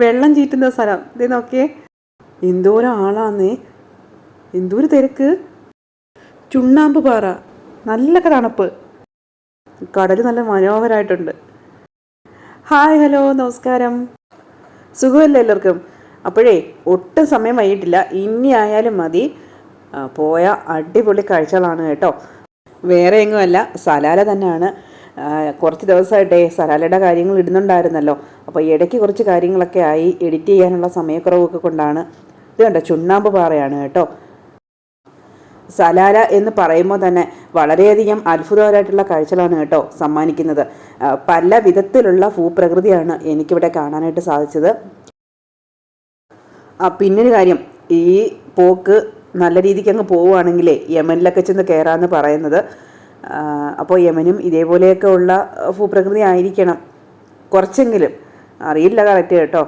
വെള്ളം ചീറ്റുന്ന സ്ഥലം. ഇത് നോക്കിയേ. എന്തോരം ആളാന്നേ എന്തോരം തിരക്ക്. ചുണ്ണാമ്പ് പാറ. നല്ല തണുപ്പ്. കടൽ നല്ല മനോഹരമായിട്ടുണ്ട് ഹായ് ഹലോ നമസ്കാരം. സുഖമല്ലേ എല്ലാവർക്കും? അപ്പോഴേ ഒട്ടും സമയം വൈകിട്ടില്ല. ഇനി ആയാലും മതി. പോയ അടിപൊളി കാഴ്ചകളാണ് കേട്ടോ. വേറെ എങ്ങുമല്ല. സലാല തന്നെയാണ്. കുറച്ച് ദിവസമായിട്ടേ സലാലയുടെ കാര്യങ്ങൾ ഇടുന്നുണ്ടായിരുന്നല്ലോ. അപ്പോൾ ഇടയ്ക്ക് കുറച്ച് കാര്യങ്ങളൊക്കെ ആയി എഡിറ്റ് ചെയ്യാനുള്ള സമയക്കുറവൊക്കെ കൊണ്ടാണ്. ഇത് കണ്ട? ചുണ്ണാമ്പ് പാറയാണ് കേട്ടോ. സലാല എന്ന് പറയുമ്പോൾ തന്നെ വളരെയധികം അത്ഭുതകരമായിട്ടുള്ള കാഴ്ചകളാണ് കേട്ടോ സമ്മാനിക്കുന്നത്. പല വിധത്തിലുള്ള ഭൂപ്രകൃതിയാണ് എനിക്കിവിടെ കാണാനായിട്ട് സാധിച്ചത്. പിന്നൊരു കാര്യം. ഈ പോക്ക് നല്ല രീതിക്ക് അങ്ങ് പോവുകയാണെങ്കിലേ യമനിലൊക്കെ ചെന്ന് കയറാമെന്ന് പറയുന്നത്. അപ്പോൾ യമനും ഇതേപോലെയൊക്കെ ഉള്ള ഭൂപ്രകൃതി ആയിരിക്കണം. കുറച്ചെങ്കിലും. അറിയില്ല കറക്റ്റ് കേട്ടോ.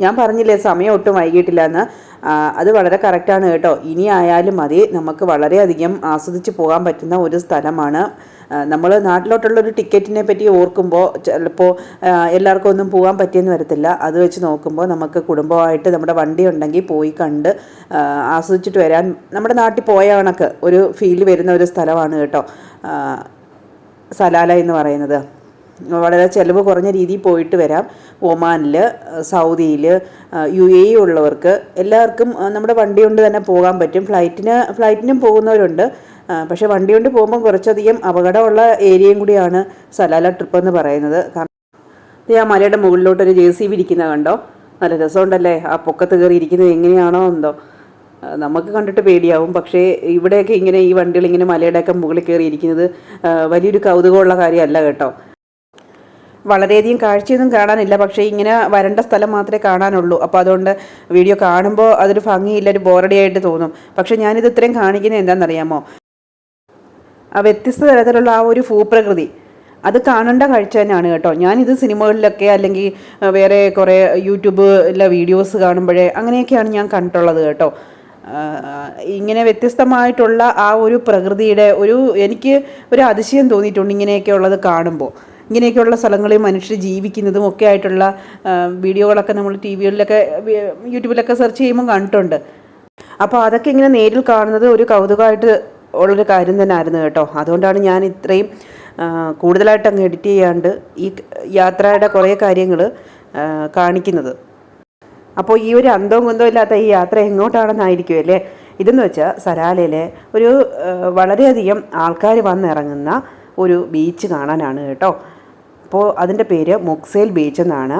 ഞാൻ പറഞ്ഞില്ലേ സമയം ഒട്ടും വൈകിട്ടില്ല എന്ന് അത് വളരെ കറക്റ്റാണ് കേട്ടോ. ഇനി ആയാലും മതി. നമുക്ക് വളരെയധികം ആസ്വദിച്ച് പോകാൻ പറ്റുന്ന ഒരു സ്ഥലമാണ് നമ്മൾ നാട്ടിലോട്ടുള്ള ഒരു ടിക്കറ്റിനെ പറ്റി ഓർക്കുമ്പോൾ ചിലപ്പോൾ എല്ലാവർക്കും ഒന്നും പോകാൻ പറ്റിയെന്ന് വരത്തില്ല. അത് വെച്ച് നോക്കുമ്പോൾ നമുക്ക് കുടുംബമായിട്ട് നമ്മുടെ വണ്ടി ഉണ്ടെങ്കിൽ പോയി കണ്ട് ആസ്വദിച്ചിട്ട് വരാൻ നമ്മുടെ നാട്ടിൽ പോയ കണക്ക് ഒരു ഫീൽ വരുന്ന ഒരു സ്ഥലമാണ് കേട്ടോ. സലാല എന്ന് പറയുന്നത്. വളരെ ചിലവ് കുറഞ്ഞ രീതിയിൽ പോയിട്ട് വരാം. ഒമാനിൽ സൗദിയിൽ യു എ ഉള്ളവർക്ക് എല്ലാവർക്കും നമ്മുടെ വണ്ടി കൊണ്ട് തന്നെ പോകാൻ പറ്റും. ഫ്ലൈറ്റിന് ഫ്ലൈറ്റിനും പോകുന്നവരുണ്ട്. പക്ഷേ വണ്ടി കൊണ്ട് പോകുമ്പോൾ കുറച്ചധികം അപകടമുള്ള ഏരിയയും കൂടിയാണ് സലാല ട്രിപ്പ് എന്ന് പറയുന്നത്. കാരണം ആ മലയുടെ മുകളിലോട്ട് ഒരു ജെ സി ബി കണ്ടോ? നല്ല രസമുണ്ടല്ലേ? ആ പൊക്കത്ത് കയറി ഇരിക്കുന്നത് എങ്ങനെയാണോ എന്തോ. നമുക്ക് കണ്ടിട്ട് പേടിയാവും. പക്ഷേ ഇവിടെയൊക്കെ ഇങ്ങനെ ഈ വണ്ടികൾ ഇങ്ങനെ മലയുടെയൊക്കെ മുകളിൽ കയറി ഇരിക്കുന്നത് വലിയൊരു കൗതുകമുള്ള കാര്യമല്ല കേട്ടോ. വളരെയധികം കാഴ്ചയൊന്നും കാണാനില്ല. പക്ഷേ ഇങ്ങനെ വരണ്ട സ്ഥലം മാത്രമേ കാണാനുള്ളൂ. അപ്പോൾ അതുകൊണ്ട് വീഡിയോ കാണുമ്പോൾ അതൊരു ഭംഗിയില്ല ഒരു ബോറടിയായിട്ട് തോന്നും. പക്ഷേ ഞാനിത് ഇത്രയും കാണിക്കുന്നത് എന്താണെന്നറിയാമോ? വ്യത്യസ്ത തരത്തിലുള്ള ആ ഒരു ഭൂപ്രകൃതി. അത് കാണേണ്ട കാഴ്ച തന്നെയാണ് കേട്ടോ. ഞാനിത് സിനിമകളിലൊക്കെ അല്ലെങ്കിൽ വേറെ കുറേ യൂട്യൂബിലെ വീഡിയോസ് കാണുമ്പോഴേ അങ്ങനെയൊക്കെയാണ് ഞാൻ കണ്ടിട്ടുള്ളത് കേട്ടോ. ഇങ്ങനെ വ്യത്യസ്തമായിട്ടുള്ള ആ ഒരു പ്രകൃതിയുടെ ഒരു എനിക്ക് ഒരു അതിശയം തോന്നിയിട്ടുണ്ട് ഇങ്ങനെയൊക്കെ ഉള്ളത് കാണുമ്പോൾ. ഇങ്ങനെയൊക്കെയുള്ള സ്ഥലങ്ങളിൽ മനുഷ്യർ ജീവിക്കുന്നതും ഒക്കെ ആയിട്ടുള്ള വീഡിയോകളൊക്കെ നമ്മൾ ടി വികളിലൊക്കെ യൂട്യൂബിലൊക്കെ സെർച്ച് ചെയ്യുമ്പോൾ കണ്ടിട്ടുണ്ട്. അപ്പോൾ അതൊക്കെ ഇങ്ങനെ നേരിൽ കാണുന്നത് ഒരു കൗതുകമായിട്ട് ഉള്ളൊരു കാര്യം തന്നെ ആയിരുന്നു കേട്ടോ. അതുകൊണ്ടാണ് ഞാൻ ഇത്രയും കൂടുതലായിട്ട് അങ്ങ് എഡിറ്റ് ചെയ്യാണ്ട് ഈ യാത്രയുടെ കുറേ കാര്യങ്ങൾ കാണിക്കുന്നത്. അപ്പോൾ ഈ ഒരു അന്തവും കുന്തവും ഇല്ലാത്ത ഈ യാത്ര എങ്ങോട്ടാണെന്നായിരിക്കും അല്ലേ? ഇതെന്ന് വെച്ചാൽ സരാലയിലെ ഒരു വളരെയധികം ആൾക്കാർ വന്നിറങ്ങുന്ന ഒരു ബീച്ച് കാണാനാണ് കേട്ടോ. അപ്പോൾ അതിന്റെ പേര് മൊക്സേൽ ബീച്ച് എന്നാണ്.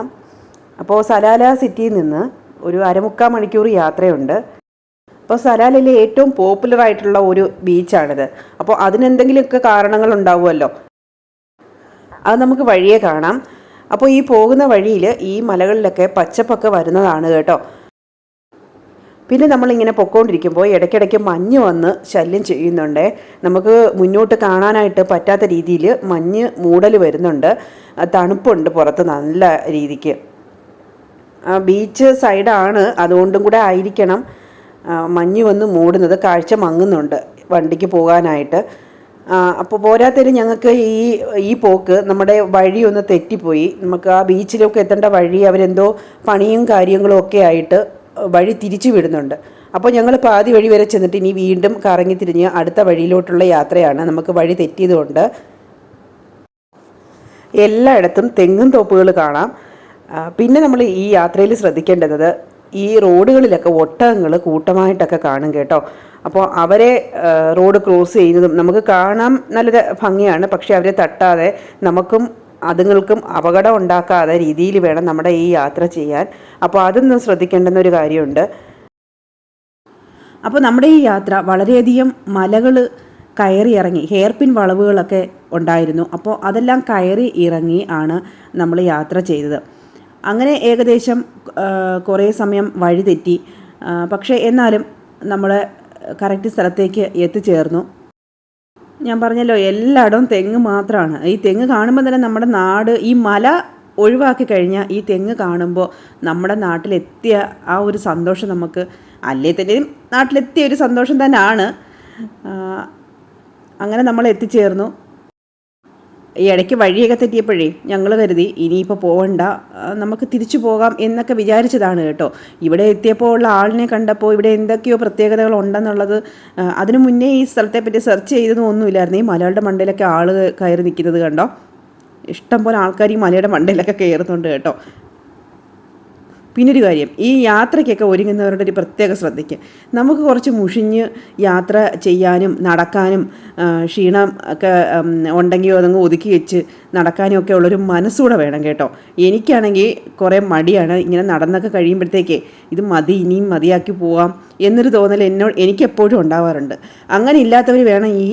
അപ്പോൾ സലാല സിറ്റിയിൽ നിന്ന് ഒരു അരമുക്കാൽ മണിക്കൂർ യാത്രയുണ്ട്. അപ്പോൾ സലാലിലെ ഏറ്റവും പോപ്പുലർ ആയിട്ടുള്ള ഒരു ബീച്ചാണിത് അപ്പോൾ അതിനെന്തെങ്കിലുമൊക്കെ കാരണങ്ങൾ ഉണ്ടാവുമല്ലോ? അത് നമുക്ക് വഴിയെ കാണാം. അപ്പോൾ ഈ പോകുന്ന വഴിയിൽ ഈ മലകളിലൊക്കെ പച്ചപ്പൊക്കെ വരുന്നതാണ് കേട്ടോ. പിന്നെ നമ്മളിങ്ങനെ പൊക്കോണ്ടിരിക്കുമ്പോൾ ഇടയ്ക്കിടയ്ക്ക് മഞ്ഞ് വന്ന് ശല്യം ചെയ്യുന്നുണ്ട്. നമുക്ക് മുന്നോട്ട് കാണാനായിട്ട് പറ്റാത്ത രീതിയിൽ മഞ്ഞ് മൂടൽ വരുന്നുണ്ട്. തണുപ്പുണ്ട് പുറത്ത് നല്ല രീതിക്ക്. ബീച്ച് സൈഡാണ് അതുകൊണ്ടും കൂടെ ആയിരിക്കണം. മഞ്ഞ് വന്ന് മൂടുന്നത് കാഴ്ച മങ്ങുന്നുണ്ട് വണ്ടിക്ക് പോകാനായിട്ട്. അപ്പോൾ പോരാത്തതിന് ഞങ്ങൾക്ക് ഈ ഈ പോക്ക് നമ്മുടെ വഴി ഒന്ന് തെറ്റിപ്പോയി. നമുക്ക് ആ ബീച്ചിലൊക്കെ എത്തേണ്ട വഴി അവരെന്തോ പണിയും കാര്യങ്ങളും ഒക്കെ ആയിട്ട് വഴി തിരിച്ചു വിടുന്നുണ്ട്. അപ്പോൾ ഞങ്ങൾ പാതി വഴി വരെ ചെന്നിട്ട് ഇനി വീണ്ടും കറങ്ങി തിരിഞ്ഞ് അടുത്ത വഴിയിലോട്ടുള്ള യാത്രയാണ് നമുക്ക് വഴി തെറ്റിയതുകൊണ്ട്. എല്ലായിടത്തും തെങ്ങും തോപ്പുകൾ കാണാം. പിന്നെ നമ്മൾ ഈ യാത്രയിൽ ശ്രദ്ധിക്കേണ്ടത് ഈ റോഡുകളിലൊക്കെ ഒട്ടകങ്ങൾ കൂട്ടമായിട്ടൊക്കെ കാണും കേട്ടോ. അപ്പോൾ അവരെ റോഡ് ക്രോസ് ചെയ്യുന്നതും നമുക്ക് കാണാൻ നല്ല ഭംഗിയാണ്. പക്ഷേ അവരെ തട്ടാതെ നമുക്കും അതുങ്ങൾക്കും അപകടം ഉണ്ടാക്കാതെ രീതിയിൽ വേണം നമ്മുടെ ഈ യാത്ര ചെയ്യാൻ. അപ്പോൾ അതൊന്നും ശ്രദ്ധിക്കേണ്ടുന്ന ഒരു കാര്യമുണ്ട്. അപ്പോൾ നമ്മുടെ ഈ യാത്ര വളരെയധികം മലകൾ കയറി ഇറങ്ങി ഹെയർപിൻ വളവുകളൊക്കെ ഉണ്ടായിരുന്നു. അപ്പോൾ അതെല്ലാം കയറി ഇറങ്ങി ആണ് നമ്മൾ യാത്ര ചെയ്തത്. അങ്ങനെ ഏകദേശം കുറേ സമയം വഴിതെറ്റി. പക്ഷേ എന്നാലും നമ്മൾ കറക്റ്റ് സ്ഥലത്തേക്ക് എത്തിച്ചേർന്നു. ഞാൻ പറഞ്ഞല്ലോ എല്ലായിടവും തെങ്ങ് മാത്രമാണ് ഈ തെങ്ങ് കാണുമ്പോൾ തന്നെ നമ്മുടെ നാട് ഈ മല ഒഴിവാക്കി കഴിഞ്ഞാൽ ഈ തെങ്ങ് കാണുമ്പോൾ നമ്മുടെ നാട്ടിലെത്തിയ ആ ഒരു സന്തോഷം നമുക്ക് അല്ലേ തന്നെയും നാട്ടിലെത്തിയ ഒരു സന്തോഷം തന്നെയാണ് അങ്ങനെ നമ്മൾ എത്തിച്ചേർന്നു ഈ ഇടയ്ക്ക് വഴിയൊക്കെ തെറ്റിയപ്പോഴേ ഞങ്ങൾ കരുതി ഇനിയിപ്പോൾ പോകണ്ട നമുക്ക് തിരിച്ചു പോകാം എന്നൊക്കെ വിചാരിച്ചതാണ് കേട്ടോ. ഇവിടെ എത്തിയപ്പോൾ ഉള്ള ആളിനെ കണ്ടപ്പോൾ ഇവിടെ എന്തൊക്കെയോ പ്രത്യേകതകൾ ഉണ്ടെന്നുള്ളത് അതിനു മുന്നേ ഈ സ്ഥലത്തെപ്പറ്റി സെർച്ച് ചെയ്തതും ഒന്നുമില്ലായിരുന്നു ഈ മലകളുടെ മണ്ടയിലൊക്കെ ആൾ കയറി നിൽക്കുന്നത് കണ്ടോ? ഇഷ്ടം പോലെ ആൾക്കാർ ഈ മലയുടെ മണ്ടയിലൊക്കെ കയറുന്നുണ്ട് കേട്ടോ. പിന്നൊരു കാര്യം ഈ യാത്രയ്ക്കൊക്കെ ഒരുങ്ങുന്നവരുടെ ഒരു പ്രത്യേക ശ്രദ്ധയ്ക്ക്. നമുക്ക് കുറച്ച് മുഷിഞ്ഞ് യാത്ര ചെയ്യാനും നടക്കാനും ക്ഷീണം ഒക്കെ ഉണ്ടെങ്കിൽ അതങ്ങ് ഒതുക്കി വെച്ച് നടക്കാനും ഒക്കെ ഉള്ളൊരു മനസ്സൂടെ വേണം കേട്ടോ. എനിക്കാണെങ്കിൽ കുറേ മടിയാണ് ഇങ്ങനെ നടന്നൊക്കെ കഴിയുമ്പോഴത്തേക്കേ ഇത് മതി ഇനിയും മതിയാക്കി പോവാം എന്നൊരു തോന്നൽ എന്നോട് എനിക്കെപ്പോഴും ഉണ്ടാവാറുണ്ട്. അങ്ങനെ ഇല്ലാത്തവർ വേണം ഈ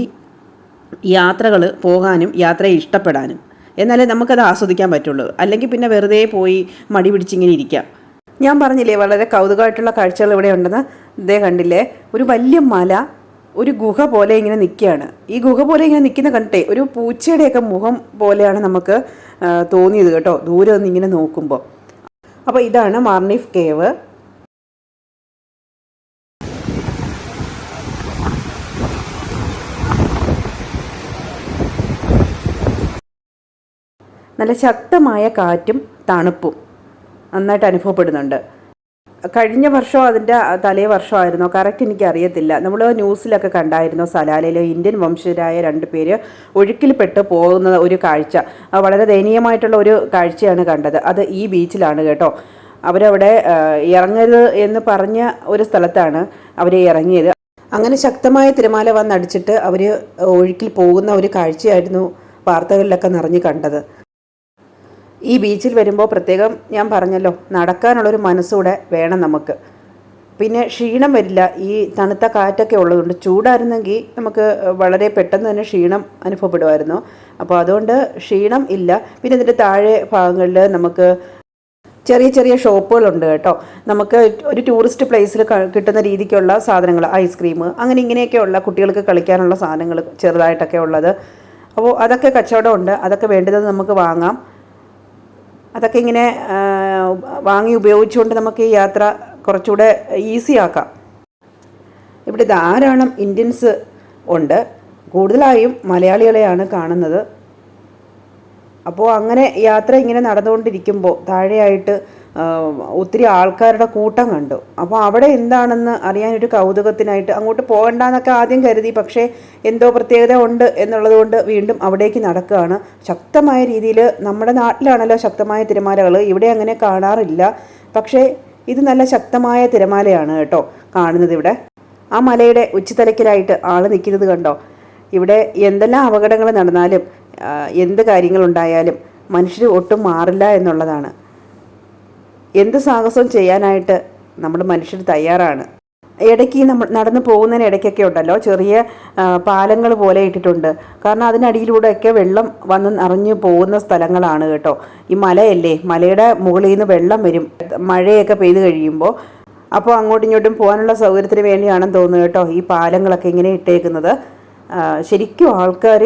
യാത്രകൾ പോകാനും യാത്രയെ ഇഷ്ടപ്പെടാനും. എന്നാലേ നമുക്കത് ആസ്വദിക്കാൻ പറ്റുള്ളൂ. അല്ലെങ്കിൽ പിന്നെ വെറുതെ പോയി മടി പിടിച്ചിങ്ങനെ ഇരിക്കാം. ഞാൻ പറഞ്ഞില്ലേ വളരെ കൗതുകമായിട്ടുള്ള കാഴ്ചകൾ ഇവിടെ ഉണ്ടെന്ന് ഇതേ കണ്ടില്ലേ? ഒരു വലിയ മല ഒരു ഗുഹ പോലെ ഇങ്ങനെ നിൽക്കുകയാണ്. ഈ ഗുഹ പോലെ ഇങ്ങനെ നിൽക്കുന്ന കണ്ടേ ഒരു പൂച്ചയുടെയൊക്കെ മുഖം പോലെയാണ് നമുക്ക് തോന്നിയത് കേട്ടോ ദൂരെ നിന്ന് ഇങ്ങനെ നോക്കുമ്പോൾ അപ്പോൾ ഇതാണ് മാർണിഫ് കേവ്. നല്ല ശക്തമായ കാറ്റും തണുപ്പും. നന്നായിട്ട് അനുഭവപ്പെടുന്നുണ്ട്. കഴിഞ്ഞ വർഷം അതിന്റെ തലേ വർഷമായിരുന്നോ കറക്റ്റ് എനിക്ക് അറിയത്തില്ല നമ്മൾ ന്യൂസിലൊക്കെ കണ്ടായിരുന്നു സലാലയിലെ ഇന്ത്യൻ വംശജരായ രണ്ട് പേര് ഒഴുക്കിൽപ്പെട്ട് പോകുന്ന ഒരു കാഴ്ച. വളരെ ദയനീയമായിട്ടുള്ള ഒരു കാഴ്ചയാണ് കണ്ടത്. അത് ഈ ബീച്ചിലാണ് കേട്ടോ. അവരവിടെ ഇറങ്ങരുത് എന്ന് പറഞ്ഞ ഒരു സ്ഥലത്താണ് അവർ ഇറങ്ങിയത്. അങ്ങനെ ശക്തമായ തിരമാല വന്നടിച്ചിട്ട് അവർ ഒഴുക്കിൽ പോകുന്ന ഒരു കാഴ്ചയായിരുന്നു വാർത്തകളിലൊക്കെ നിറഞ്ഞു കണ്ടത്. ഈ ബീച്ചിൽ വരുമ്പോൾ പ്രത്യേകം ഞാൻ പറഞ്ഞല്ലോ നടക്കാനുള്ളൊരു മനസ്സൂടെ വേണം നമുക്ക്. പിന്നെ ക്ഷീണം വരില്ല. ഈ തണുത്ത കാറ്റൊക്കെ ഉള്ളതുകൊണ്ട് ചൂടായിരുന്നെങ്കിൽ നമുക്ക് വളരെ പെട്ടെന്ന് തന്നെ ക്ഷീണം അനുഭവപ്പെടുമായിരുന്നു. അപ്പോൾ അതുകൊണ്ട് ക്ഷീണം ഇല്ല. പിന്നെ ഇതിന്റെ താഴെ ഭാഗങ്ങളിൽ നമുക്ക് ചെറിയ ചെറിയ ഷോപ്പുകളുണ്ട് കേട്ടോ. നമുക്ക് ഒരു ടൂറിസ്റ്റ് പ്ലേസിൽ കിട്ടുന്ന രീതിക്കുള്ള സാധനങ്ങൾ ഐസ്ക്രീം അങ്ങനെ ഇങ്ങനെയൊക്കെയുള്ള കുട്ടികൾക്ക് കളിക്കാനുള്ള സാധനങ്ങൾ ചെറുതായിട്ടൊക്കെ ഉള്ളത്. അപ്പോൾ അതൊക്കെ കച്ചവടമുണ്ട് അതൊക്കെ വേണ്ടത് നമുക്ക് വാങ്ങാം. അതൊക്കെ ഇങ്ങനെ വാങ്ങി ഉപയോഗിച്ചുകൊണ്ട് നമുക്ക് ഈ യാത്ര കുറച്ചുകൂടെ ഈസി ആക്കാം ഇവിടെ ധാരാളം ഇന്ത്യൻസ് ഉണ്ട്. കൂടുതലായും മലയാളികളെയാണ് കാണുന്നത്. അപ്പോൾ അങ്ങനെ യാത്ര ഇങ്ങനെ നടന്നുകൊണ്ടിരിക്കുമ്പോൾ താഴെയായിട്ട് ഒത്തിരി ആൾക്കാരുടെ കൂട്ടം കണ്ടു. അപ്പോൾ അവിടെ എന്താണെന്ന് അറിയാനൊരു കൗതുകത്തിനായിട്ട് അങ്ങോട്ട് പോകണ്ടെന്നൊക്കെ ആദ്യം കരുതി. പക്ഷേ എന്തോ പ്രത്യേകത ഉണ്ട് എന്നുള്ളത് കൊണ്ട് വീണ്ടും അവിടേക്ക് നടക്കുകയാണ്. ശക്തമായ രീതിയിൽ നമ്മുടെ നാട്ടിലാണല്ലോ ശക്തമായ തിരമാലകൾ ഇവിടെ അങ്ങനെ കാണാറില്ല. പക്ഷേ ഇത് നല്ല ശക്തമായ തിരമാലയാണ് കേട്ടോ കാണുന്നത് ഇവിടെ. ആ മലയുടെ ഉച്ചതലക്കിലായിട്ട് ആൾ നിൽക്കുന്നത് കണ്ടോ? ഇവിടെ എന്തെല്ലാം അപകടങ്ങൾ നടന്നാലും എന്ത് കാര്യങ്ങളുണ്ടായാലും മനുഷ്യർ ഒട്ടും മാറില്ല എന്നുള്ളതാണ്. എന്ത് സാഹസവും ചെയ്യാനായിട്ട് നമ്മൾ മനുഷ്യർ തയ്യാറാണ്. ഇടയ്ക്ക് നമ്മൾ നടന്നു പോകുന്നതിന് ഇടയ്ക്കൊക്കെ ഉണ്ടല്ലോ ചെറിയ പാലങ്ങൾ പോലെ ഇട്ടിട്ടുണ്ട്. കാരണം അതിനടിയിലൂടെയൊക്കെ വെള്ളം വന്ന് നിറഞ്ഞു പോകുന്ന സ്ഥലങ്ങളാണ് കേട്ടോ. ഈ മലയല്ലേ മലയുടെ മുകളിൽ നിന്ന് വെള്ളം വരും. മഴയൊക്കെ പെയ്തു കഴിയുമ്പോൾ അപ്പോൾ അങ്ങോട്ടും ഇങ്ങോട്ടും പോകാനുള്ള സൗകര്യത്തിന് വേണ്ടിയാണെന്ന് തോന്നുന്നു കേട്ടോ ഈ പാലങ്ങളൊക്കെ ഇങ്ങനെ ഇട്ടേക്കുന്നത്. ശരിക്കും ആൾക്കാർ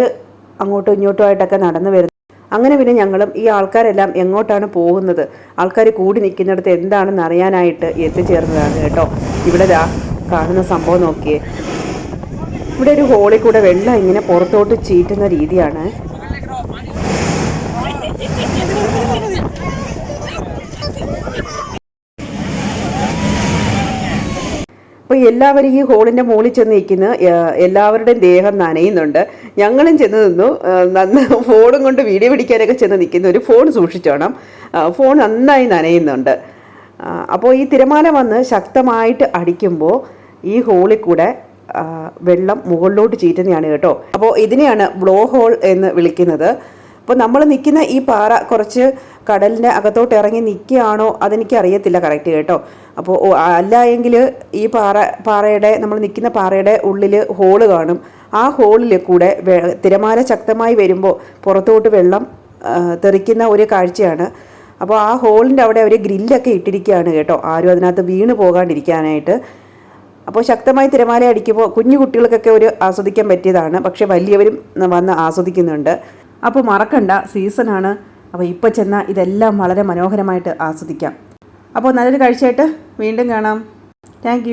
അങ്ങോട്ടും ഇങ്ങോട്ടുമായിട്ടൊക്കെ നടന്നു വരുന്നു അങ്ങനെ പിന്നെ ഞങ്ങളും ഈ ആൾക്കാരെല്ലാം എങ്ങോട്ടാണ് പോകുന്നത്? ആൾക്കാർ കൂടി നിൽക്കുന്നിടത്ത് എന്താണെന്ന് അറിയാനായിട്ട് എത്തിച്ചേർന്നതാണ് കേട്ടോ. ഇവിടെ ദാ കാണുന്ന സംഭവം നോക്കിയേ. ഇവിടെ ഒരു ഹോളിൽ കൂടെ വെള്ളം ഇങ്ങനെ പുറത്തോട്ട് ചീറ്റുന്ന രീതിയാണ്. അപ്പോൾ എല്ലാവരും ഈ ഹോളിന്റെ മുകളിൽ ചെന്ന് നിൽക്കുന്ന എല്ലാവരുടെയും ദേഹം നനയുന്നുണ്ട്. ഞങ്ങളും ചെന്ന് നിന്നു. നന്ന ഫോണും കൊണ്ട് വീഡിയോ പിടിക്കാനൊക്കെ ചെന്ന് നിൽക്കുന്ന ഒരു ഫോൺ സൂക്ഷിച്ചോണം ഫോൺ നന്നായി നനയുന്നുണ്ട്. അപ്പോൾ ഈ തിരമാല വന്ന് ശക്തമായിട്ട് അടിക്കുമ്പോൾ ഈ ഹോളിൽ കൂടെ വെള്ളം മുകളിലോട്ട് ചീറ്റുന്നതാണ് കേട്ടോ. അപ്പോൾ ഇതിനെയാണ് ബ്ലോ ഹോൾ എന്ന് വിളിക്കുന്നത്. അപ്പോൾ നമ്മൾ നിൽക്കുന്ന ഈ പാറ കുറച്ച് കടലിന്റെ അകത്തോട്ട് ഇറങ്ങി നിൽക്കുകയാണോ അതെനിക്ക് അറിയത്തില്ല കറക്റ്റ് കേട്ടോ അപ്പോൾ അല്ല എങ്കിൽ ഈ പാറ പാറയുടെ നമ്മൾ നിൽക്കുന്ന പാറയുടെ ഉള്ളിൽ ഹോൾ കാണും. ആ ഹോളിൽ കൂടെ തിരമാല ശക്തമായി വരുമ്പോൾ പുറത്തോട്ട് വെള്ളം തെറിക്കുന്ന ഒരു കാഴ്ചയാണ്. അപ്പോൾ ആ ഹോളിന്റെ അവിടെ അവർ ഗ്രില്ലൊക്കെ ഇട്ടിരിക്കുകയാണ് കേട്ടോ. ആരും അതിനകത്ത് വീണ് പോകാണ്ടിരിക്കാനായിട്ട്. അപ്പോൾ ശക്തമായി തിരമാല അടിക്കുമ്പോൾ കുഞ്ഞു കുട്ടികൾക്കൊക്കെ ഒരു ആസ്വദിക്കാൻ പറ്റിയതാണ്. പക്ഷേ വലിയവരും വന്ന് ആസ്വദിക്കുന്നുണ്ട്. അപ്പോൾ മറക്കണ്ട സീസണാണ് അപ്പോൾ ഇപ്പോൾ ചെന്നാൽ ഇതെല്ലാം വളരെ മനോഹരമായിട്ട് ആസ്വദിക്കാം. അപ്പോൾ നല്ലൊരു കാഴ്ചയായിട്ട് വീണ്ടും കാണാം. താങ്ക്